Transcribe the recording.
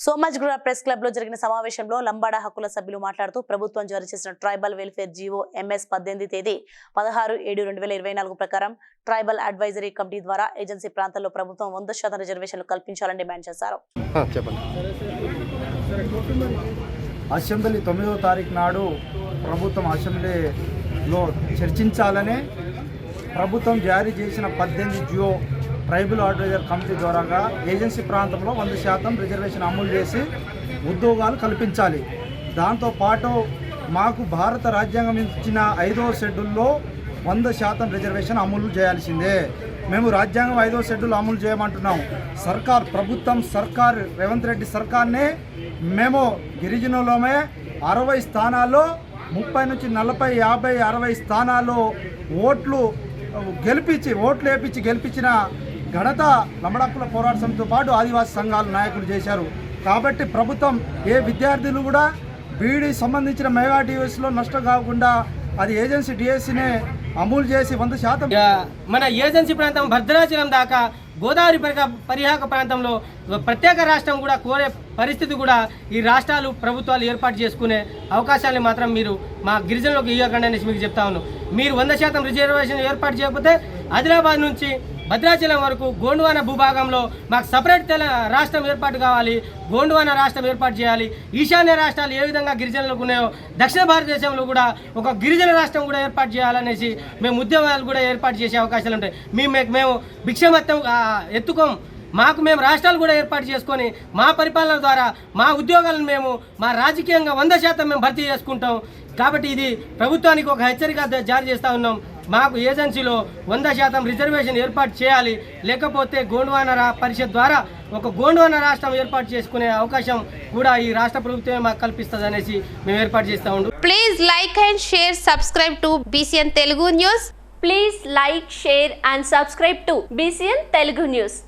సోమాజ్గూడ press క్లబ్లో జరిగిన సమావేశంలో లంబాడా హక్కుల సభ్యులు మాట్లాడుతూ ప్రభుత్వం జారీ చేసిన ట్రైబల్ వెల్ఫేర్ జీవో ఎంఎస్ పద్దెనిమిది తేదీ పదహారు ఏడు రెండు వేల ఇరవై నాలుగు ప్రకారం ట్రైబల్ అడ్వైజరీ కమిటీ ద్వారా ఏజెన్సీ ప్రాంతాల్లో ప్రభుత్వం వంద శాతం రిజర్వేషన్లు కల్పించాలని డిమాండ్ చేశారు. ఆ, చెప్పండి. అసెంబ్లీ తొమ్మిదవ తారీఖు నాడు ప్రభుత్వం అసెంబ్లీలో చర్చించాలని ప్రభుత్వం జారీ చేసిన పద్దెనిమిది జియో ట్రైబల్ ఆర్డర్ కమిటీ ద్వారాగా ఏజెన్సీ ప్రాంతంలో వంద శాతం రిజర్వేషన్ అమలు చేసి ఉద్యోగాలు కల్పించాలి. దాంతోపాటు మాకు భారత రాజ్యాంగం ఇచ్చిన ఐదో షెడ్యూల్లో వంద శాతం రిజర్వేషన్ అమలు చేయాల్సిందే. మేము రాజ్యాంగం ఐదో షెడ్యూల్ అమలు చేయమంటున్నాం. సర్కార్ ప్రభుత్వం సర్కార్ రేవంత్ రెడ్డి సర్కార్నే మేము గిరిజనులమే అరవై స్థానాల్లో ముప్పై నుంచి నలభై యాభై అరవై స్థానాల్లో ఓట్లు గెలిపించి ఓట్లు వేపించి గెలిపించిన ఘనత లమడక్కుల పోరాట సమితితో పాటు ఆదివాసీ సంఘాల నాయకులు చేశారు. కాబట్టి ప్రభుత్వం ఏ విద్యార్థులు కూడా బీడీ సంబంధించిన మెగాడివస్లో నష్టం కాకుండా అది ఏజెన్సీ డిఎస్సీనే అమలు చేసి వంద శాతం మన ఏజెన్సీ ప్రాంతం భద్రాచలం దాకా గోదావరి పరిహాక ప్రాంతంలో ప్రత్యేక రాష్ట్రం కూడా కోరే పరిస్థితి కూడా ఈ రాష్ట్రాలు ప్రభుత్వాలు ఏర్పాటు చేసుకునే అవకాశాన్ని మాత్రం మీరు మా గిరిజనులకు ఇవ్వకండి అనేసి మీకు చెప్తా ఉన్నాను మీరు వంద శాతం రిజర్వేషన్ ఏర్పాటు చేయకపోతే ఆదిలాబాద్ నుంచి భద్రాచలం వరకు గోండువాన భూభాగంలో మాకు సపరేట్ తెల రాష్ట్రం ఏర్పాటు కావాలి. గోండువాన రాష్ట్రం ఏర్పాటు చేయాలి. ఈశాన్య రాష్ట్రాలు ఏ విధంగా గిరిజనులకు ఉన్నాయో దక్షిణ భారతదేశంలో కూడా ఒక గిరిజన రాష్ట్రం కూడా ఏర్పాటు చేయాలనేసి మేము ఉద్యమాలు కూడా ఏర్పాటు చేసే అవకాశాలు ఉంటాయి. మేము మేము భిక్షమత్తం ఎత్తుకోం. మాకు మేము రాష్ట్రాలు కూడా ఏర్పాటు చేసుకొని మా పరిపాలన ద్వారా మా ఉద్యోగాలను మేము మా రాజకీయంగా వంద శాతం మేము భర్తీ చేసుకుంటాం. కాబట్టి ఇది ప్రభుత్వానికి ఒక హెచ్చరిక జారీ చేస్తూ ఉన్నాం. మాకు ఏజెన్సీలో వంద శాతం రిజర్వేషన్ ఏర్పాటు చేయాలి. లేకపోతే గోండ్వాన పరిషత్ ద్వారా ఒక గోండ్వాన రాష్ట్రం ఏర్పాటు చేసుకునే అవకాశం కూడా ఈ రాష్ట్ర ప్రభుత్వమే మాకు కల్పిస్తుంది అనేసి మేము ఏర్పాటు చేస్తూ ఉండు. Please like and share subscribe to BCN Telugu news please like share and subscribe to BCN Telugu news